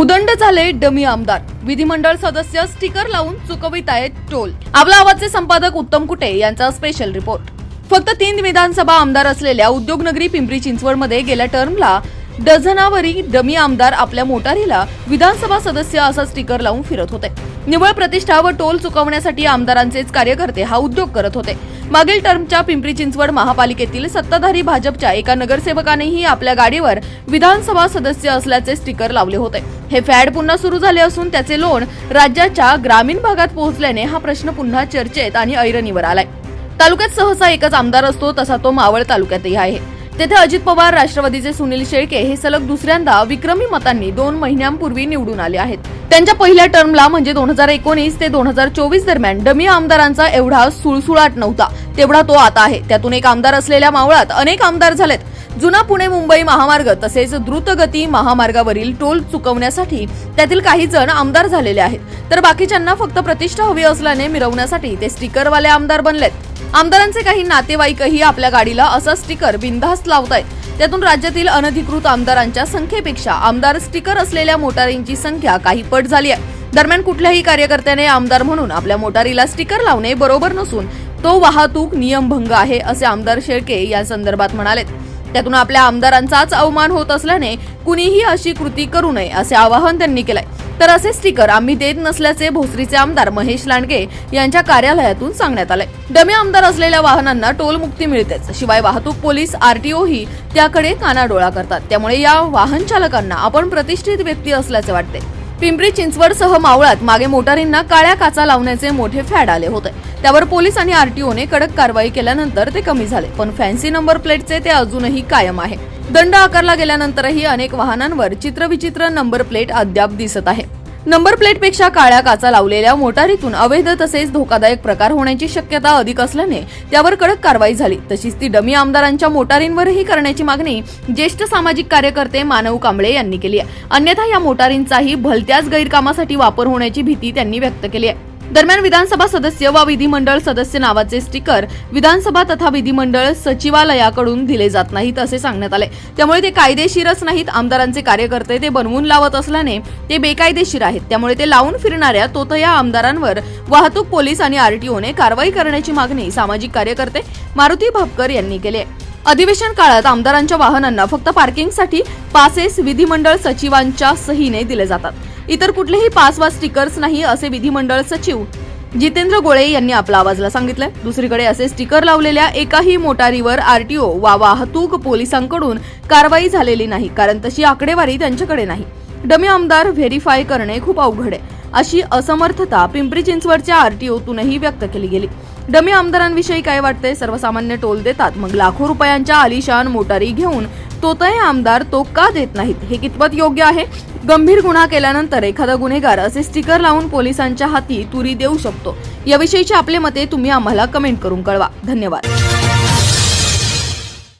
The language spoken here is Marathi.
उदंड झाले डमी आमदार. विधिमंडळ सदस्य स्टिकर लावून चुकवित आहेत टोल. आपला आवाजचे संपादक उत्तम कुटे यांचा स्पेशल रिपोर्ट फक्त तीन विधानसभा आमदार असलेल्या उद्योगनगरी पिंपरी चिंचवडमध्ये गेल्या टर्मला डझनावरी डमी आमदार आपल्या मोटारीला विधानसभा सदस्य असा स्टिकर लावून फिरत होते. निव्वळ प्रतिष्ठा व टोल चुकवण्यासाठी आमदारांचेच कार्यकर्ते हा उद्योग करत होते. मागील टर्मच्या पिंपरी चिंचवड महापालिकेतील सत्ताधारी भाजपच्या एका नगरसेवकानेही आपल्या गाडीवर विधानसभा सदस्य असल्याचे स्टिकर लावले होते. हे फॅड पुन्हा सुरू झाले असून त्याचे लोण राज्याच्या ग्रामीण भागात पोहोचल्याने हा प्रश्न पुन्हा चर्चेत आणि ऐरणीवर आलाय. तालुक्यात सहसा एकच आमदार असतो तसा तो मावळ तालुक्यातही आहे. तेथे अजित पवार राष्ट्रवादीचे सुनील शेळके हे सलग दुसऱ्यांदा विक्रमी मतांनी दोन महिन्यांपूर्वी निवडून आले आहेत. त्यांच्या पहिल्या टर्मला म्हणजे दोन हजार एकोणीस ते दोन हजार चोवीस दरम्यान डमी आमदारांचा एवढा सुळसुळाट नव्हता. तेवढा तो आता आहे. त्यातून एक आमदार असलेल्या मावळात अनेक आमदार झालेत. जुना पुणे मुंबई महामार्ग तसेच द्रुतगती महामार्गावरील टोल चुकवण्यासाठी त्यातील काही जण आमदार झालेले आहेत. तर बाकीच्यांना फक्त प्रतिष्ठा हवी असल्याने मिरवण्यासाठी ते स्टिकरवाले आमदार बनलेत. आमदारांचे काही नातेवाईकही आपल्या गाडीला असा स्टिकर बिनधास्त लावतायत. त्यातून राज्यातील अनधिकृत आमदारांच्या संख्येपेक्षा आमदार स्टिकर असलेल्या मोटारींची संख्या काही पट झाली आहे. दरम्यान कुठल्याही कार्यकर्त्याने आमदार म्हणून आपल्या मोटारीला स्टिकर लावणे बरोबर नसून तो वाहतूक नियमभंग आहे असे आमदार शेळके या संदर्भात म्हणाले त्यातून आपल्या आमदारांचाच अवमान होत असल्याने कुणीही अशी कृती करू नये असे आवाहन त्यांनी केलंय. तर असे स्टिकर आम्ही देत नसल्याचे भोसरीचे आमदार महेश लांडगे यांच्या कार्यालयातून सांगण्यात आले. डमी आमदार असलेल्या वाहनांना टोल मुक्ती मिळतेच. शिवाय वाहतूक पोलीस आरटीओ ही त्याकडे कानाडोळा करतात. त्यामुळे या वाहन चालकांना आपण प्रतिष्ठित व्यक्ती असल्याचे वाटते. पिंपरी चिंचवडसह मावळात मागे मोटारींना काळ्या काचा लावण्याचे मोठे फॅड आले होते. त्यावर पोलीस आणि आरटीओने कडक कारवाई केल्यानंतर ते कमी झाले पण फॅन्सी नंबर प्लेटचे ते अजूनही कायम आहे. दंड आकारला गेल्यानंतरही अनेक वाहनांवर चित्रविचित्र नंबर प्लेट अद्याप दिसत आहे. नंबर प्लेटपेक्षा काळ्या काचा लावलेल्या मोटारीतून अवैध तसेच धोकादायक प्रकार होण्याची शक्यता अधिक असल्याने त्यावर कडक कारवाई झाली. तशीच ती डमी आमदारांच्या मोटारींवरही करण्याची मागणी ज्येष्ठ सामाजिक कार्यकर्ते मानव कांबळे यांनी केली आहे. अन्यथा या मोटारींचाही भलत्याच गैरकामासाठी वापर होण्याची भीती त्यांनी व्यक्त केली आहे. दरम्यान विधानसभा सदस्य व विधिमंडळ सदस्य नावाचे स्टिकर विधानसभा तथा विधिमंडळ सचिवालयाकडून दिले जात नाहीत असे सांगण्यात आले. त्यामुळे ते कायदेशीरच नाहीत. आमदारांचे कार्यकर्ते ते बनवून लावत असल्याने ते बेकायदेशीर आहेत. त्यामुळे ते लावून फिरणाऱ्या तोतया आमदारांवर वाहतूक पोलीस आणि आरटीओने कारवाई करण्याची मागणी सामाजिक कार्यकर्ते मारुती भापकर यांनी केली आहे. अधिवेशन काळात आमदारांच्या वाहनांना फक्त पार्किंगसाठी पासेस विधिमंडळ सचिवांच्या सहीने दिले जातात. इतर कुठलेही पास वा स्टिकर्स नाही असे विधिमंडळ सचिव जितेंद्र गोळे यांनी आपला आवाजला सांगितलंय. दुसरीकडे असे स्टिकर लावलेल्या एकाही मोटारीवर आरटीओ वा वाहतूक पोलिसांकडून कारवाई झालेली नाही कारण तशी आकडेवारी त्यांच्याकडे नाही. डमी आमदार व्हेरीफाय करणे खूप अवघड आहे. अशी असमर्थता पिंपरी चिंचवडच्या आरटीओतूनही व्यक्त केली गेली. डमी आमदारांविषयी काय वाटते सर्वसामान्य टोल देतात. मग लाखो रुपयांच्या आलिशान मोटारी घेऊन तोतय आमदार तो का देत नाहीत? हे कितपत योग्य आहे? गंभीर गुन्हा केल्यानंतर एखादा गुन्हेगार असे स्टिकर लावून पोलिसांच्या हाती तुरी देऊ शकतो. याविषयीची आपले मते तुम्ही आम्हाला कमेंट करून कळवा. धन्यवाद.